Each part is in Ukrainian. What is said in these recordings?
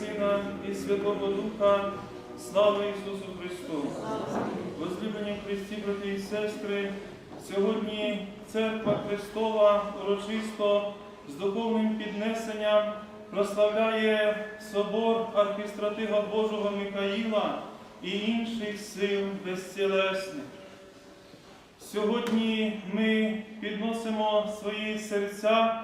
Сина, і Святого Духа, слава Ісусу Христу! Возлюблені Христі, брати і сестри, сьогодні Церква Христова урочисто з духовним піднесенням прославляє собор архістратига Божого Михаїла і інших сил безцілесних. Сьогодні ми підносимо свої серця,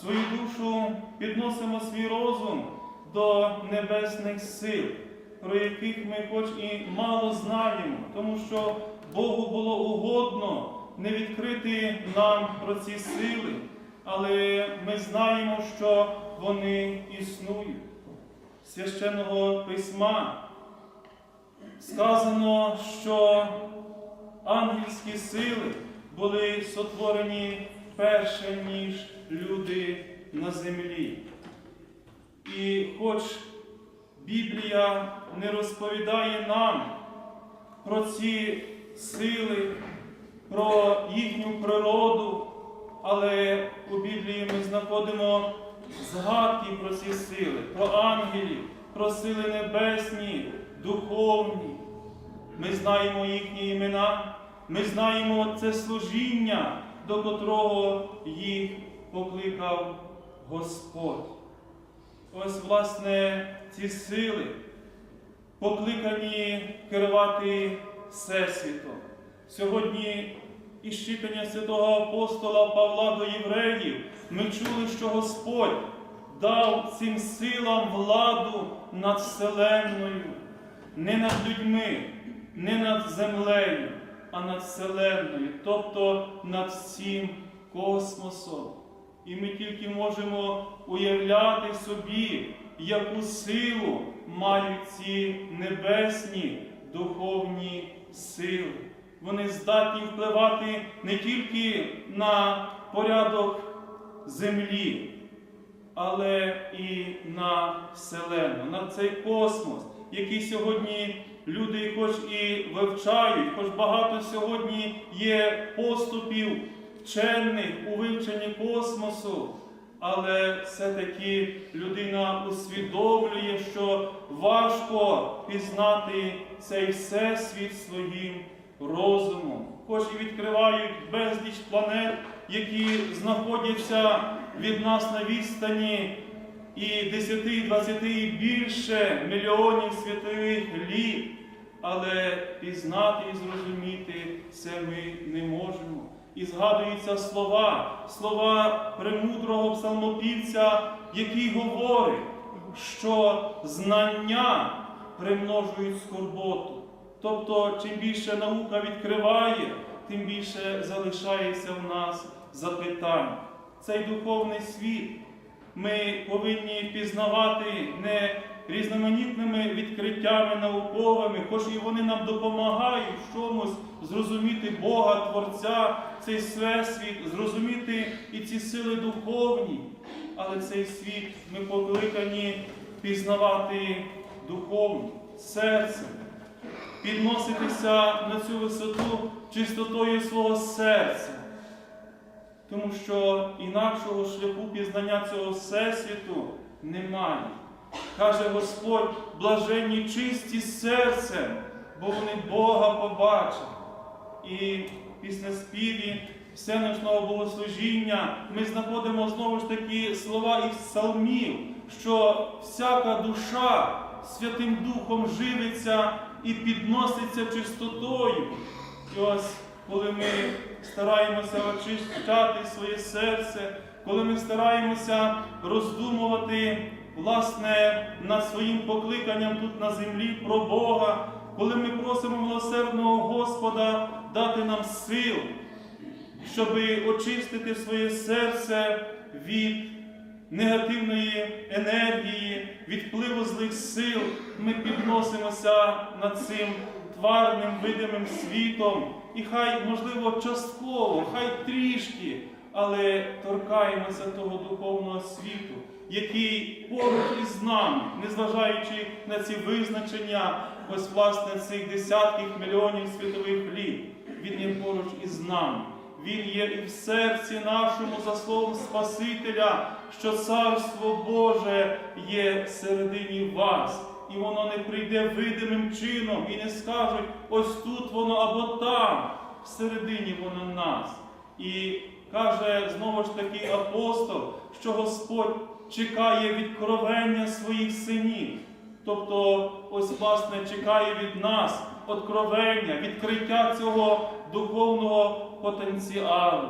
свою душу, підносимо свій розум до небесних сил, про яких ми хоч і мало знаємо, тому що Богу було угодно не відкрити нам про ці сили, але ми знаємо, що вони існують. Священного письма сказано, що ангельські сили були сотворені перше, ніж люди на землі. І хоч Біблія не розповідає нам про ці сили, про їхню природу, але у Біблії ми знаходимо згадки про ці сили, про ангелів, про сили небесні, духовні. Ми знаємо їхні імена, ми знаємо це служіння, до котрого їх покликав Господь. Ось, власне, ці сили покликані керувати Всесвітом. Сьогодні із читання святого апостола Павла до євреїв ми чули, що Господь дав цим силам владу над Вселенною, не над людьми, не над землею, а над Вселенною, тобто над всім космосом. І ми тільки можемо уявляти собі, яку силу мають ці небесні духовні сили. Вони здатні впливати не тільки на порядок землі, але і на Вселену, на цей космос, який сьогодні люди хоч і вивчають, хоч багато сьогодні є поступів вчених у вивченні космосу, але все-таки людина усвідомлює, що важко пізнати цей всесвіт своїм розумом, хоч і відкривають безліч планет, які знаходяться від нас на відстані і 10, і 20 і більше мільйонів світових літ, але пізнати і зрозуміти це ми не можемо. І згадуються слова, слова премудрого псалмопівця, який говорить, що знання примножують скорботу. Тобто, чим більше наука відкриває, тим більше залишається в нас запитань. Цей духовний світ ми повинні пізнавати не різноманітними відкриттями науковими, хоч і вони нам допомагають в чомусь зрозуміти Бога, Творця, цей всесвіт, зрозуміти і ці сили духовні. Але цей світ ми покликані пізнавати духовно, серцем, підноситися на цю висоту чистотою свого серця. Тому що інакшого шляху пізнання цього всесвіту немає. Каже Господь, блаженні чисті серцем, бо вони Бога побачать. І після співі всеночного богослужіння ми знаходимо знову ж таки слова із псалмів, що всяка душа Святим Духом живиться і підноситься чистотою. І ось коли ми стараємося очищати своє серце, коли ми стараємося роздумувати власне над своїм покликанням тут на землі про Бога, коли ми просимо милосердного Господа дати нам сил, щоб очистити своє серце від негативної енергії, від впливу злих сил, ми підносимося над цим тварним видимим світом, і хай, можливо, частково, хай трішки, але торкаємося того духовного світу, який поруч із нами, незважаючи на ці визначення, ось власне цих десятків мільйонів світових літ, він є поруч із нами. Він є і в серці нашому за словом Спасителя, що Царство Боже є всередині вас. І воно не прийде видимим чином, і не скажуть, ось тут воно або там. Всередині воно нас. І каже знову ж таки апостол, що Господь чекає відкровення своїх синів. Тобто, ось, власне, чекає від нас откровення, відкриття цього духовного потенціалу.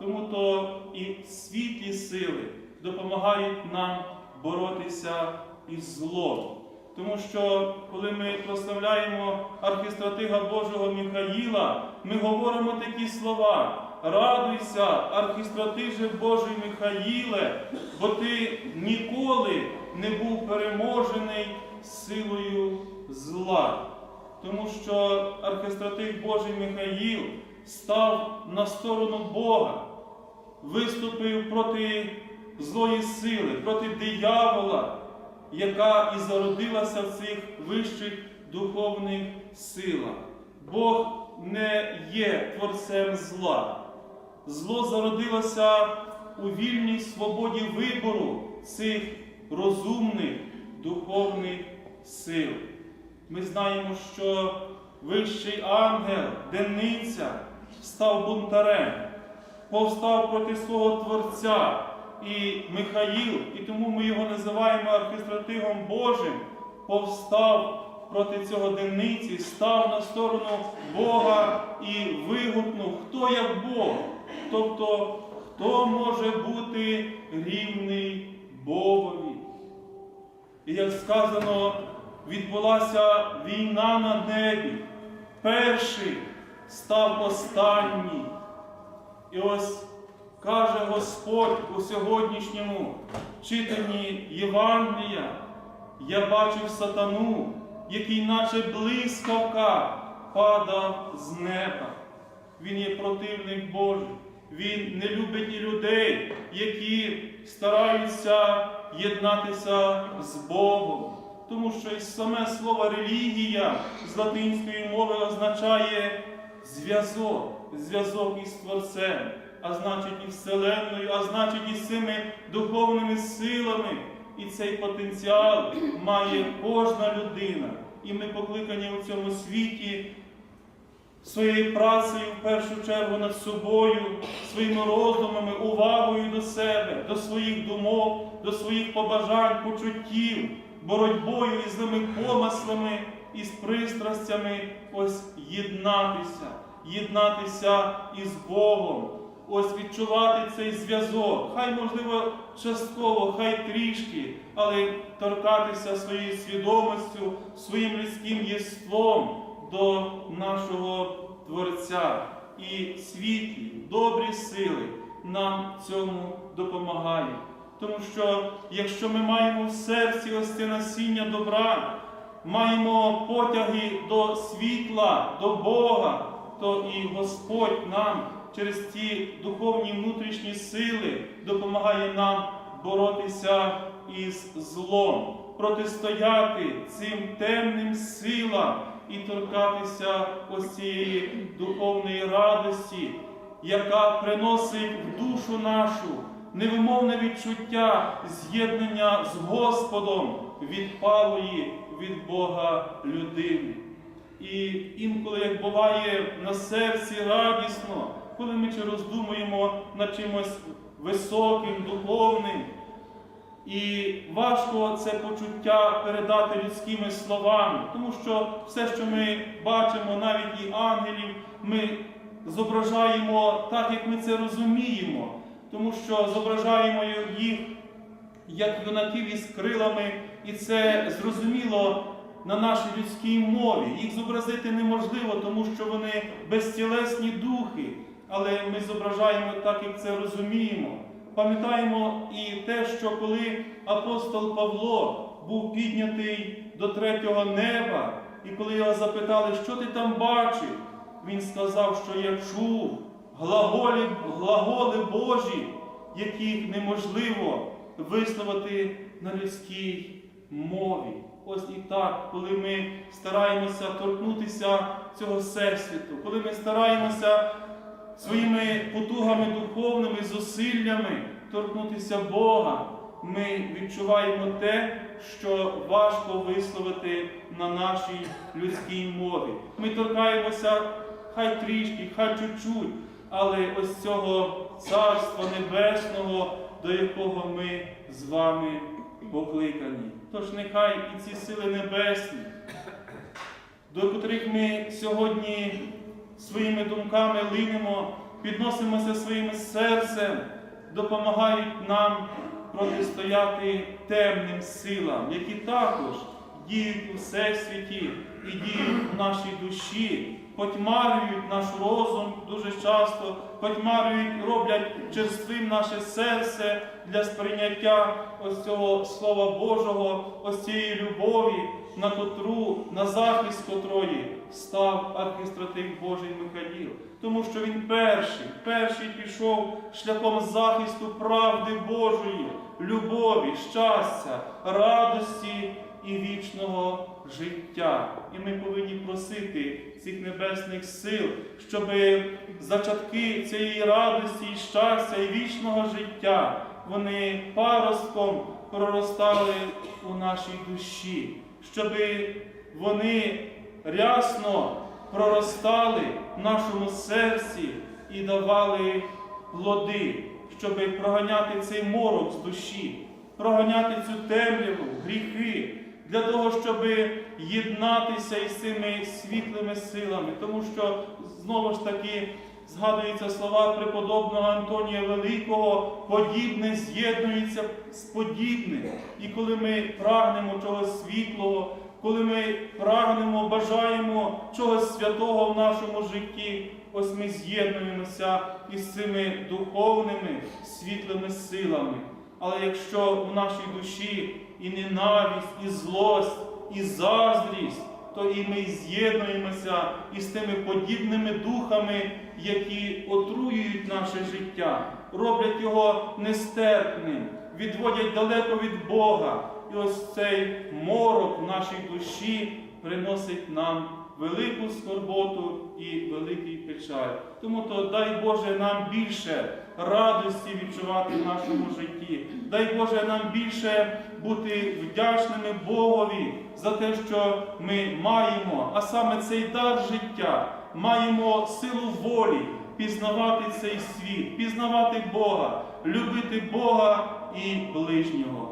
Тому то і світлі сили допомагають нам боротися із злом. Тому що коли ми прославляємо архістратига Божого Михаїла, ми говоримо такі слова. Радуйся, архістратиже Божий Михаїле, бо ти ніколи не був переможений силою зла. Тому що архистратиг Божий Михаїл став на сторону Бога, виступив проти злої сили, проти диявола, яка і зародилася в цих вищих духовних силах. Бог не є творцем зла. Зло зародилося у вільній свободі вибору цих розумних духовних сил. Ми знаємо, що вищий ангел, Дениця, став бунтарем, повстав проти свого Творця і Михаїл, і тому ми його називаємо архістратигом Божим, повстав проти цього Дениці, став на сторону Бога і вигукнув, хто як Бог. Тобто, хто може бути рівний Богові. І як сказано, відбулася війна на небі. Перший став останній. І ось каже Господь у сьогоднішньому читанні Євангелія, я бачив сатану, який, наче блискавка, падав з неба. Він є противник Божий. Він не любить і людей, які стараються єднатися з Богом. Тому що і саме слово релігія з латинської мови означає зв'язок, зв'язок із Творцем, а значить і Вселенною, а значить і цими духовними силами. І цей потенціал має кожна людина. І ми покликані у цьому світі своєю працею в першу чергу над собою, своїми роздумами, увагою до себе, до своїх думок, до своїх побажань, почуттів, боротьбою із злими помислами, із пристрастями, ось єднатися, єднатися із Богом. Ось відчувати цей зв'язок, хай, можливо, частково, хай трішки, але торкатися своєю свідомістю, своїм людським єством до нашого Творця і світлі, добрі сили нам цьому допомагають. Тому що якщо ми маємо в серці ось це насіння добра, маємо потяги до світла, до Бога, то і Господь нам через ці духовні внутрішні сили допомагає нам боротися із злом, протистояти цим темним силам і торкатися ось цієї духовної радості, яка приносить в душу нашу невимовне відчуття з'єднання з Господом відпалої від Бога людини. І інколи, як буває на серці радісно, коли ми чи роздумуємо над чимось високим, духовним, і важко це почуття передати людськими словами, тому що все, що ми бачимо, навіть і ангелів, ми зображаємо так, як ми це розуміємо, тому що зображаємо їх як юнаків із крилами, і це зрозуміло на нашій людській мові. Їх зобразити неможливо, тому що вони безтілесні духи, але ми зображаємо так, як це розуміємо. Пам'ятаємо і те, що коли апостол Павло був піднятий до третього неба, і коли його запитали, що ти там бачив, він сказав, що я чув глаголі, глаголи Божі, яких неможливо висловити на людській мові. Ось і так, коли ми стараємося торкнутися цього всесвіту, коли ми стараємося своїми потугами духовними зусиллями торкнутися Бога, ми відчуваємо те, що важко висловити на нашій людській мові. Ми торкаємося хай трішки, хай чуть-чуть, але ось цього Царства Небесного, до якого ми з вами покликані. Тож нехай і ці сили небесні, до котрих ми сьогодні своїми думками линемо, підносимося своїм серцем, допомагають нам протистояти темним силам, які також діють у всесвіті і діють в нашій душі, потьмарюють наш розум дуже часто, потьмарюють, роблять черствим наше серце для сприйняття ось цього Слова Божого, ось цієї любові, на котру, на захист котрої став архістратик Божий Михаїл. Тому що він перший, перший пішов шляхом захисту правди Божої, любові, щастя, радості і вічного життя. І ми повинні просити цих небесних сил, щоб зачатки цієї радості, і щастя і вічного життя вони паростком проростали у нашій душі, щоб вони рясно проростали в нашому серці і давали плоди, щоб проганяти цей морок з душі, проганяти цю темряву, гріхи, для того, щоб єднатися із цими світлими силами. Тому що знову ж таки згадуються слова преподобного Антонія Великого, подібне з'єднується з подібним. І коли ми прагнемо чогось світлого, коли ми прагнемо, бажаємо чогось святого в нашому житті, ось ми з'єднуємося із цими духовними світлими силами. Але якщо в нашій душі і ненависть, і злость, і заздрість, то і ми з'єднуємося із тими подібними духами, які отруюють наше життя, роблять його нестерпним, відводять далеко від Бога. І ось цей морок в нашій душі приносить нам велику скорботу і великий печаль. Тому то дай Боже нам більше радості відчувати в нашому житті. Дай Боже нам більше бути вдячними Богові за те, що ми маємо, а саме цей дар життя, маємо силу волі пізнавати цей світ, пізнавати Бога, любити Бога і ближнього.